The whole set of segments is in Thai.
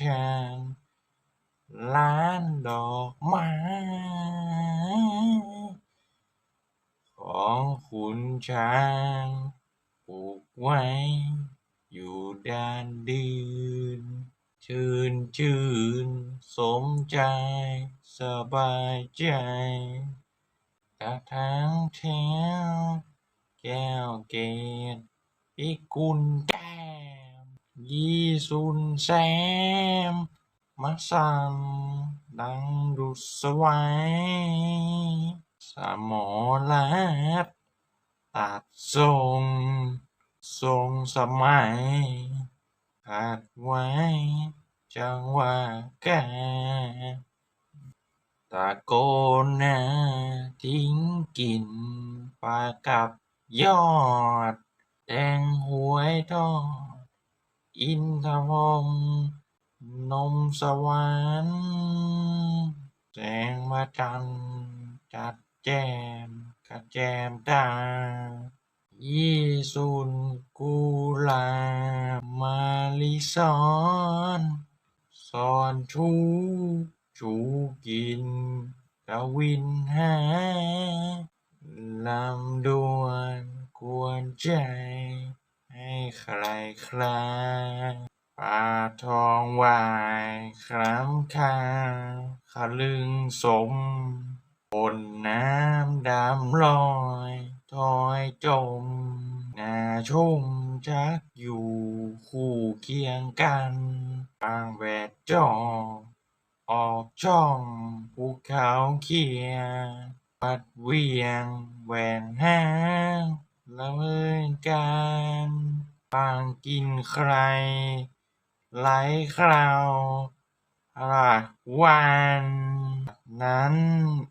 ช้างล้านดอกไม้ของคุณช้างปลูกไว้ อยู่ด้านดิน ชื่นชื่น สมใจ สบายใจกระถางแถวแก้วเกตพิกุลแก้ม ยี่สุนแซมมาสั่นดังดุสวายสมอลัดตัดทรงทรงสมัยขาดไว้จังหวะกาตะโกนนะทิ้งกินปลากับยอด แดงหวยทอด อินทพรหมนมสวรรค์แสงมาจันจัดแจมกระแจมตายี่สุนกุลามาลิสอนสอนชูชูกินกวินหาลำดวนกวนใจ ให้ใครคลาปลาทองวายคล้ำคาขลึงสมบนน้ำดำลอยถอยจมนาชุ่มจักอยู่คู่เคียงกันบางแวดจอออกช่องภูเขาเขียวปัดเวียงแหวนห้าง ละเมินกันบางกินใครไหลคราวรักวัน นั้น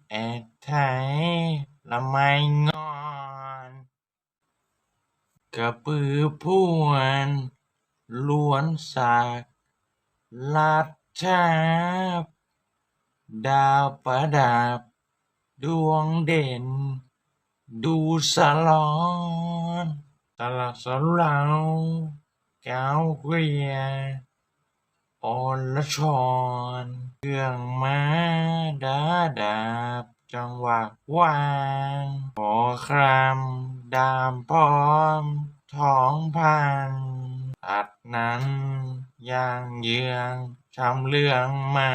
แอดไทยละไม่งอน กระปือพ่วนล้วนสากลัดชาบ ดาวประดับ ดวงเด่น ดูสลอนสละสลาวเก้าวเกียออนละชอนเครื่องม้าดาดาบ จังหวะวางขอครำดามพร้อมท้องพันตัดนั้นย่างเยืองชำเลืองมา